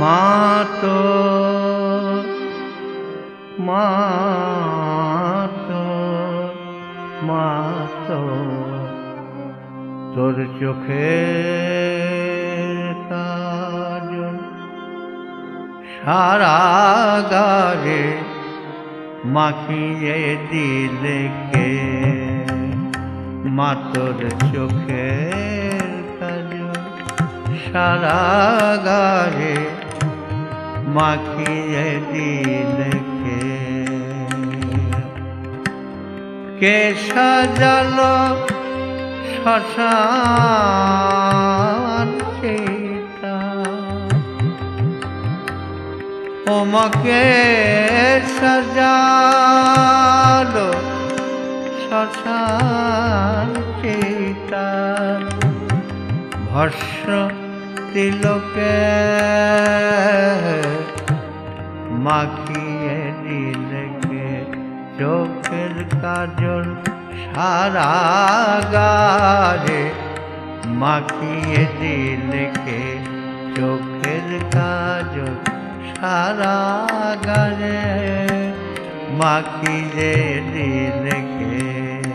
মাতো মাতো মাতো, তোর চোখে কাজল সারা গারে মাখিয়ে দিলে কে? মাতর চোখে কাজল সারা গারে মাখিয়ে দিলে কে? সাজালো শ্মশান চিতা ওমাকে সাজালো শ্মশান চিতা ভস্য তিলকে মাখিয়ে দিলকে চোখের কাজল সারা গারে মাখিয়ে দিলকে চোখের কাজল সারা মাখিয়ে দিলকে